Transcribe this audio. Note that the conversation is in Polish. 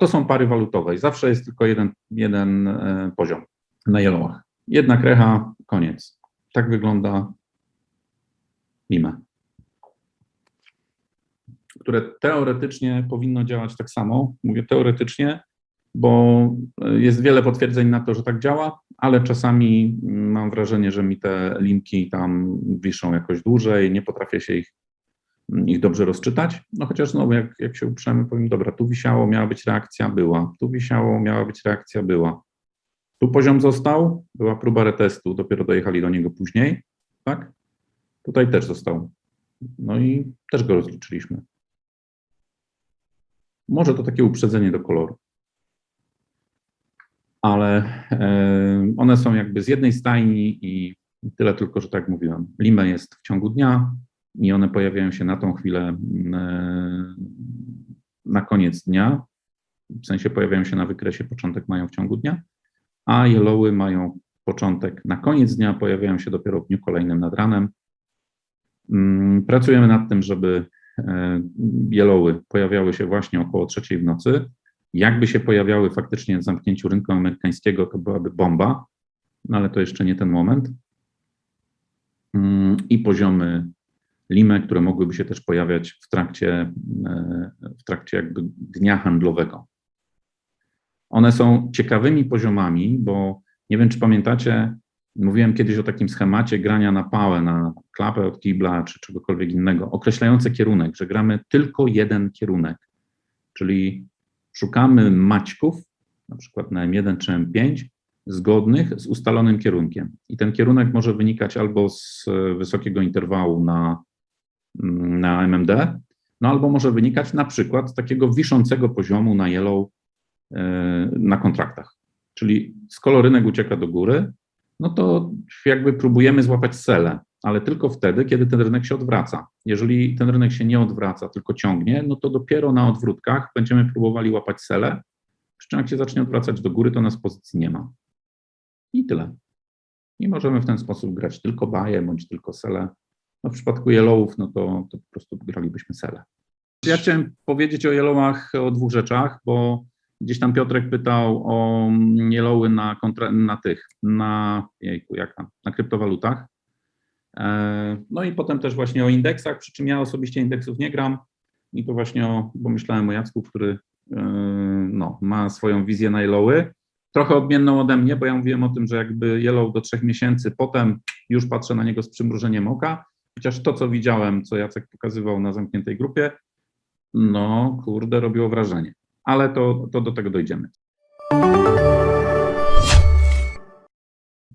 to są pary walutowe i zawsze jest tylko jeden, jeden e, poziom na yellowach. Jedna krecha, koniec. Tak wygląda Lime. Które teoretycznie powinno działać tak samo. Mówię teoretycznie, bo jest wiele potwierdzeń na to, że tak działa, ale czasami mam wrażenie, że mi te linki tam wiszą jakoś dłużej, nie potrafię się ich, ich dobrze rozczytać. No chociaż znowu, jak, jak się uprzemy, powiem, dobra, tu wisiało, miała być reakcja, była. Tu wisiało, miała być reakcja, była. Tu poziom został, była próba retestu, dopiero dojechali do niego później, tak? Tutaj też został. No i też go rozliczyliśmy. Może to takie uprzedzenie do koloru. Ale one są jakby z jednej stajni i tyle tylko, że tak mówiłem, limę jest w ciągu dnia i one pojawiają się na tą chwilę e, na koniec dnia, w sensie pojawiają się na wykresie, początek mają w ciągu dnia, a yellowy mają początek na koniec dnia, pojawiają się dopiero w dniu kolejnym nad ranem. Mm, Pracujemy nad tym, żeby e, yellowy pojawiały się właśnie około trzeciej w nocy. Jakby się pojawiały faktycznie w zamknięciu rynku amerykańskiego, to byłaby bomba, no ale to jeszcze nie ten moment. Mm, I poziomy limy, które mogłyby się też pojawiać w trakcie, e, w trakcie jakby dnia handlowego. One są ciekawymi poziomami, bo nie wiem, czy pamiętacie, mówiłem kiedyś o takim schemacie grania na pałę, na klapę od kibla czy czegokolwiek innego, określające kierunek, że gramy tylko jeden kierunek, czyli szukamy maćków, na przykład na M1 czy M5, zgodnych z ustalonym kierunkiem. I ten kierunek może wynikać albo z wysokiego interwału na, na MMD, no albo może wynikać na przykład z takiego wiszącego poziomu na yellow na kontraktach. Czyli skoro rynek ucieka do góry, no to jakby próbujemy złapać cele, ale tylko wtedy, kiedy ten rynek się odwraca. Jeżeli ten rynek się nie odwraca, tylko ciągnie, no to dopiero na odwrótkach będziemy próbowali łapać cele, przy czym jak się zacznie odwracać do góry, to nas pozycji nie ma. I tyle. I możemy w ten sposób grać tylko baje, bądź tylko sele. No w przypadku yellowów, no to, to po prostu gralibyśmy sele. Ja chciałem powiedzieć o yellowach o dwóch rzeczach, bo Gdzieś tam Piotrek pytał o yellowy na, kontra, na tych, na, jejku, jak tam, na kryptowalutach. No i potem też właśnie o indeksach, przy czym ja osobiście indeksów nie gram i to właśnie, o, bo myślałem o Jacku, który no, ma swoją wizję na yellowy, trochę odmienną ode mnie, bo ja mówiłem o tym, że jakby yellow do trzech miesięcy, potem już patrzę na niego z przymrużeniem oka, chociaż to, co widziałem, co Jacek pokazywał na zamkniętej grupie, no kurde, robiło wrażenie ale to, to do tego dojdziemy.